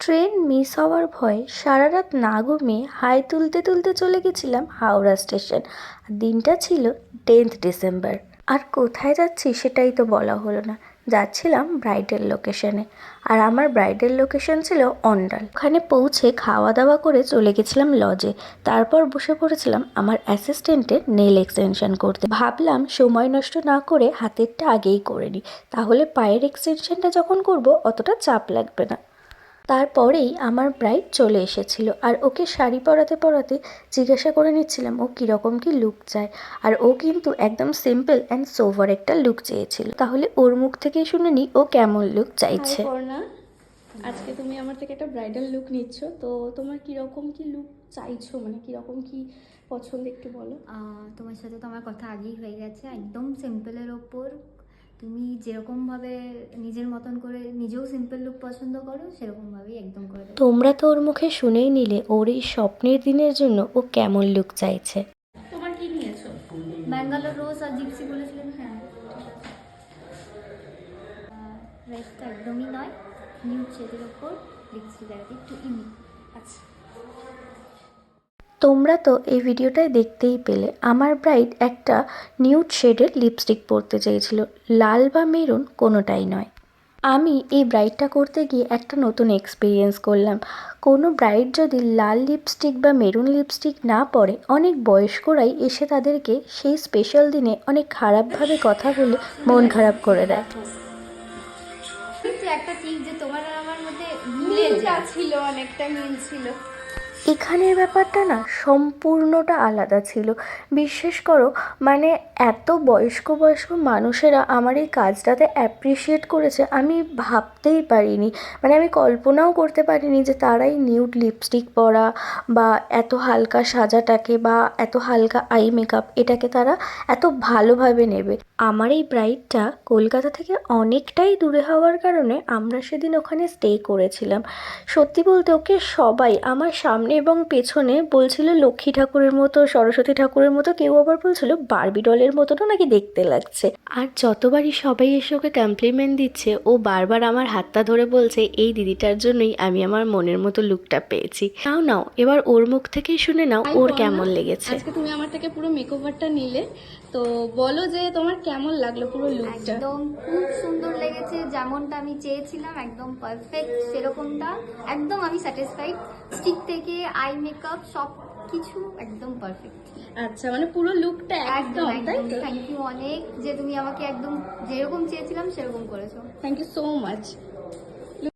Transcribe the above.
Train miss হওয়ার ভয়ে সারা রাত না ঘুমিয়ে হাই তুলতে তুলতে চলে গেছিলাম হাওড়া স্টেশন। দিনটা ছিল টেন্থ ডিসেম্বর। আর কোথায় যাচ্ছি সেটাই তো বলা হলো না। যাচ্ছিলাম ব্রাইডাল লোকেশনে। আর আমার ব্রাইডাল লোকেশন ছিল অন্ডাল। ওখানে পৌঁছে খাওয়া দাওয়া করে চলে গেছিলাম লজে। তারপর বসে পড়েছিলাম আমার অ্যাসিস্ট্যান্টের নেল এক্সটেনশন করতে। ভাবলাম সময় নষ্ট না করে হাতেরটা আগেই করে নিই। তাহলে পায়ের এক্সটেনশনটা যখন করব, অতটা চাপ লাগবে না। তারপরেই আমার ব্রাইড চলে এসেছিল আর ওকে শাড়ি পরাতে পরাতে জিজ্ঞাসা করে নিচ্ছিলাম ও কীরকম কী লুক চায়? আর ও কিন্তু একদম সিম্পল অ্যান্ড সোভার একটা লুক চেয়েছিল। তাহলে ওর মুখ থেকেই শুনে নিই ও কেমন লুক চাইছে। না আজকে তুমি আমার থেকে একটা ব্রাইডাল লুক নিচ্ছ তো তোমার কীরকম কি লুক চাইছো? মানে কীরকম কি পছন্দ একটু বলো। তোমার সাথে তো আমার কথা আগেই হয়ে গেছে একদম সিম্পলের ওপর তুমি যেরকমভাবে নিজের মতন করে নিজেও সিম্পল লুক পছন্দ করো সেরকমভাবেই একদম করে তোমরা তো ওর মুখে শুনেই নিলে ওর এই স্বপ্নের দিনের জন্য ও কেমন লুক চাইছে। তোমার কি নিয়েছো? ব্যাঙ্গালোর রোজ আর জিপসি বলেছিলেন হ্যাঁ। রেডটা একদমই নয় নিউ শেডের ওপর লিপস্টিক দেখাতে একটু ইউনিক আচ্ছা। তোমরা তো এই ভিডিওটায় দেখতেই পেলে। আমার ব্রাইড একটা নিউড শেডের লিপস্টিক পরতে চেয়েছিল। লাল বা মেরুন কোনোটাই নয়। আমি এই ব্রাইডটা করতে গিয়ে একটা নতুন এক্সপিরিয়েন্স করলাম। কোনো ব্রাইড যদি লাল লিপস্টিক বা মেরুন লিপস্টিক না পরে, অনেক বয়স্করাই এসে তাদেরকে সেই স্পেশাল দিনে অনেক খারাপভাবে কথা বলে মন খারাপ করে দেয়। একটা ঠিক যে তোমার আমার মধ্যে মিলে ছিল, অনেকটা মিল ছিল। এখানের ব্যাপারটা না সম্পূর্ণটা আলাদা ছিল। বিশ্বাস করো মানে এত বয়স্ক বয়স্ক মানুষেরা আমার এই কাজটাতে অ্যাপ্রিসিয়েট করেছে, আমি ভাবতেই পারিনি। মানে আমি কল্পনাও করতে পারিনি যে তারাই নিউড লিপস্টিক পরা বা এত হালকা সাজাটাকে বা এত হালকা আই মেকআপ এটাকে তারা এত ভালোভাবে নেবে। আমার এই ব্রাইডটা কলকাতা থেকে অনেকটাই দূরে হওয়ার কারণে আমরা সেদিন ওখানে স্টে করেছিলাম। সত্যি বলতে ওকে সবাই আমার সামনে এবং পেছনে বলছিল লক্ষ্মী ঠাকুরের মতো সরস্বতী ঠাকুরের মতো কেউ আবার বলছিল বারবি ডলের মতনও নাকি দেখতে লাগছে। আর যতবারই সবাই এসে ওকে কমপ্লিমেন্ট দিচ্ছে ও বারবার আমার হাতটা ধরে বলছে এই দিদিটার জন্যই আমি আমার মনের মতো লুকটা পেয়েছি। নাও নাও এবার ওর মুখ থেকেই শুনে নাও ওর কেমন লেগেছে। আজকে তুমি আমার থেকে পুরো মেকওভারটা নিলে। তো বলো যে তোমার কেমন লাগল পুরো লুকটা একদম খুব সুন্দর লেগেছে যেমনটা আমি চেয়েছিলাম একদম পারফেক্ট সেরকমটা। একদম আমি স্যাটিসফাইড স্টিক থেকে আই মেকআপ সব কিছু একদম পারফেক্ট আচ্ছা মানে পুরো লুকটা একদম তাই তো? থ্যাংক ইউ অনেক যে তুমি আমাকে একদম যেরকম চেয়েছিলাম সেরকম করেছ। Thank you so much